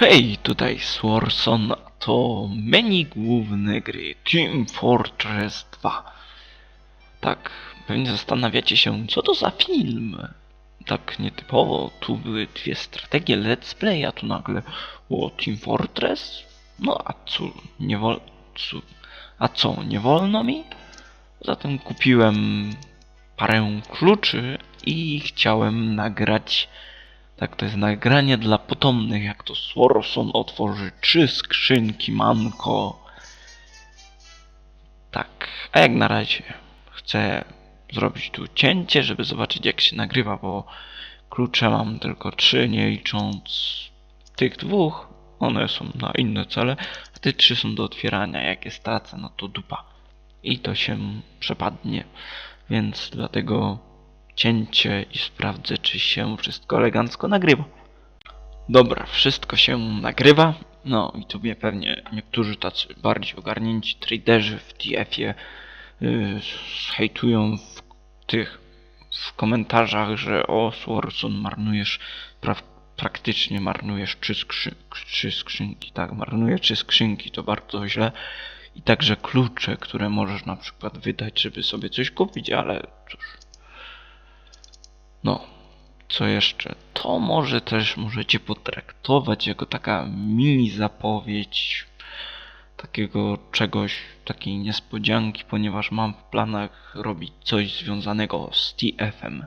Hej, tutaj Swarson, to menu główny gry Team Fortress 2. Tak, pewnie zastanawiacie się, co to za film? Tak nietypowo, tu były dwie strategie let's play, a tu nagle o Team Fortress? No a co, nie wol... co, a co, nie wolno mi? Zatem kupiłem parę kluczy i chciałem nagrać tak, to jest nagranie dla potomnych, jak to Swarson otworzy trzy skrzynki manko. Tak, a jak na razie chcę zrobić tu cięcie, żeby zobaczyć jak się nagrywa, bo klucze mam tylko trzy, nie licząc tych dwóch. One są na inne cele, a te trzy są do otwierania. Jak je stracę, no to dupa. I to się przepadnie. Więc dlatego cięcie i sprawdzę, czy się wszystko elegancko nagrywa. Dobra, wszystko się nagrywa. No i tu mnie pewnie niektórzy tacy bardziej ogarnięci traderzy w TF-ie yy, hejtują w tych w komentarzach, że o Swarson marnujesz pra praktycznie marnujesz trzy, skrzy skrzynki, tak, marnuje trzy skrzynki, to bardzo źle. I także klucze, które możesz na przykład wydać, żeby sobie coś kupić, ale cóż, no, co jeszcze? To może też możecie potraktować jako taka mini zapowiedź takiego czegoś, takiej niespodzianki, ponieważ mam w planach robić coś związanego z TF-em.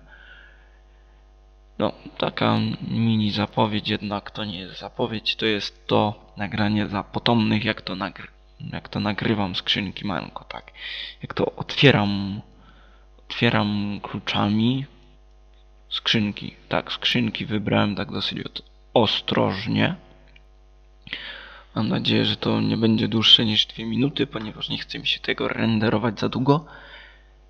No, taka mini zapowiedź, jednak to nie jest zapowiedź, to jest to nagranie dla potomnych, jak to, nagry jak to nagrywam skrzynki manko, tak. Jak to otwieram, otwieram kluczami, skrzynki. Tak, skrzynki wybrałem tak dosyć ostrożnie. Mam nadzieję, że to nie będzie dłuższe niż 2 minuty, ponieważ nie chcę mi się tego renderować za długo.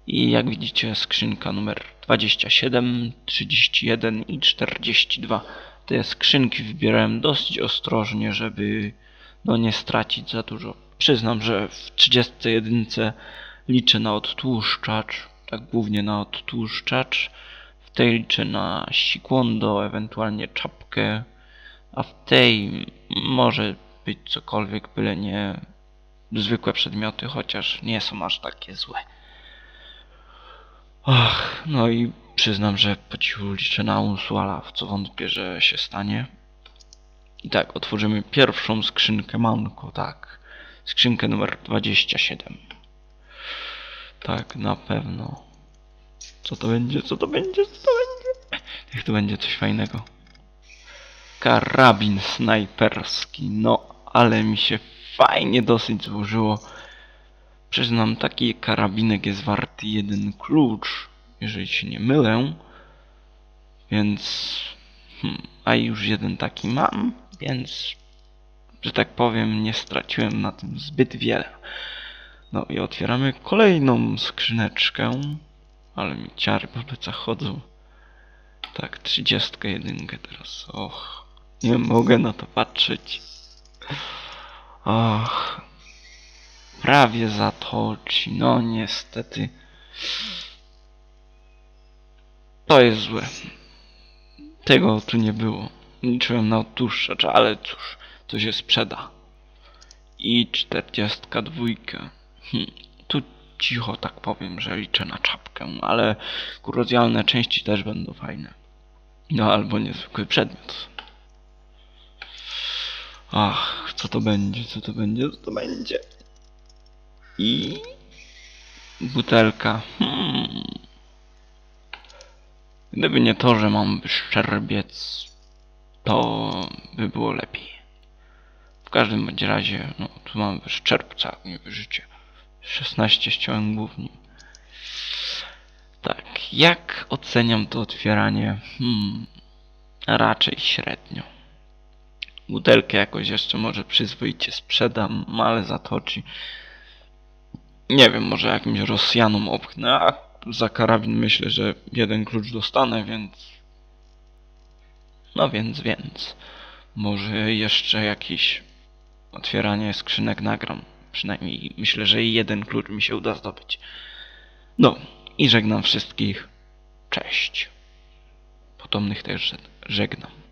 I jak widzicie skrzynka numer 27, 31 i 42. Te skrzynki wybierałem dosyć ostrożnie, żeby no nie stracić za dużo. Przyznam, że w 31 liczę na odtłuszczacz, tak głównie na odtłuszczacz tej liczę na sikłondo, ewentualnie czapkę, a w tej może być cokolwiek, byle nie zwykłe przedmioty, chociaż nie są aż takie złe. Ach, no i przyznam, że po cichu liczę na Unsuala, w co wątpię, że się stanie. I tak, otworzymy pierwszą skrzynkę manko, tak. Skrzynkę numer 27. Tak, na pewno. Co to będzie? Co to będzie? Co to będzie? Niech to będzie coś fajnego. Karabin snajperski. No, ale mi się fajnie dosyć złożyło. Przyznam, taki karabinek jest warty jeden klucz, jeżeli się nie mylę. Więc... Hmm, a już jeden taki mam, więc... Że tak powiem, nie straciłem na tym zbyt wiele. No i otwieramy kolejną skrzyneczkę. Ale mi ciary po plecach chodzą. Tak, 31 teraz. Och, nie mogę na to patrzeć. Och. Prawie zatoci. No niestety. To jest złe. Tego tu nie było. Liczyłem na odtłuszczacz, ale cóż, to się sprzeda. I 42. Hm, tu cicho tak powiem, że liczę na czapkę, ale kurozjalne części też będą fajne. No albo niezwykły przedmiot. Ach, co to będzie, co to będzie, co to będzie. I butelka. Hmm. Gdyby nie to, że mam szczerbiec, to by było lepiej. W każdym bądź razie, no tu mam szczerbca, nie życie. 16 ściąłem głównie. Tak, jak oceniam to otwieranie? Hmm, raczej średnio. Butelkę jakoś jeszcze może przyzwoicie sprzedam, ale zatoczy. Nie wiem, może jakimś Rosjanom opchnę, a za karabin myślę, że jeden klucz dostanę, więc... No więc, więc... Może jeszcze jakieś otwieranie skrzynek nagram. Przynajmniej myślę, że jeden klucz mi się uda zdobyć. No i żegnam wszystkich. Cześć. Potomnych też żegnam.